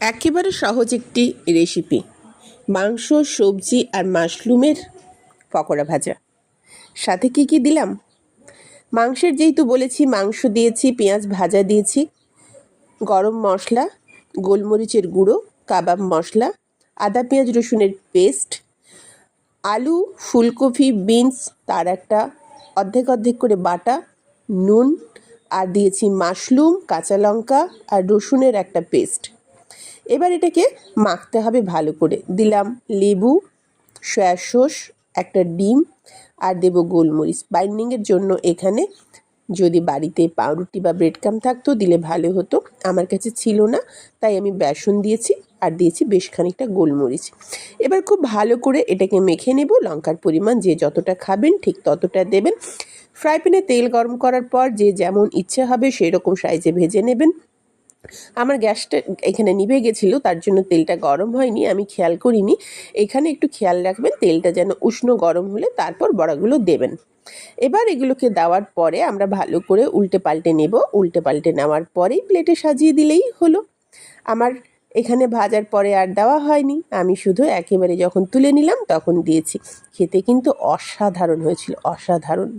একেবারে সহজ একটি রেসিপি মাংস, সবজি আর মাশরুমের পকোড়া ভাজা। সাথে কি কি দিলাম? মাংসের যেহেতু বলেছি, মাংস দিয়েছি, পেঁয়াজ ভাজা দিয়েছি, গরম মশলা, গোলমরিচের গুঁড়ো, কাবাব মশলা, আদা, পেঁয়াজ, রসুনের পেস্ট, আলু, ফুলকপি, বিনস, তার একটা অর্ধেক অর্ধেক করে বাটা, নুন, আর দিয়েছি মাশরুম, কাঁচা লঙ্কা আর রসুনের একটা পেস্ট। এবার এটাকে মাখতে হবে ভালো করে। দিলাম লেবু, সয়া একটা ডিম আর দেব গোলমরিচ। বাইন্ডিংয়ের জন্য এখানে যদি বাড়িতে পাউরুটি বা ব্রেড কাম থাকতো, দিলে ভালো হতো। আমার কাছে ছিল না, তাই আমি বেসন দিয়েছি আর দিয়েছি বেশ খানিকটা গোলমরিচ। এবার খুব ভালো করে এটাকে মেখে নেব। লঙ্কার পরিমাণ যে যতটা খাবেন ঠিক ততটা দেবেন। ফ্রাই প্যানে তেল গরম করার পর যে যেমন ইচ্ছে হবে সেই রকম সাইজে ভেজে নেবেন। আমার গ্যাসটা এখানে নিভে গেছিল, তার জন্য তেলটা গরম হয়নি, আমি খেয়াল করিনি। এখানে একটু খেয়াল রাখবেন, তেলটা যেন উষ্ণ গরম হলে তারপর বড়াগুলো দেবেন। এবার এগুলোকে দেওয়ার পরে আমরা ভালো করে উল্টে পাল্টে নেব। উল্টে পাল্টে নেওয়ার পরেই প্লেটে সাজিয়ে দিলেই হলো। আমার এখানে ভাজার পরে আর দেওয়া হয়নি। আমি শুধু একেবারে যখন তুলে নিলাম তখন দিয়েছি। খেতে কিন্তু অসাধারণ হয়েছিল, অসাধারণ।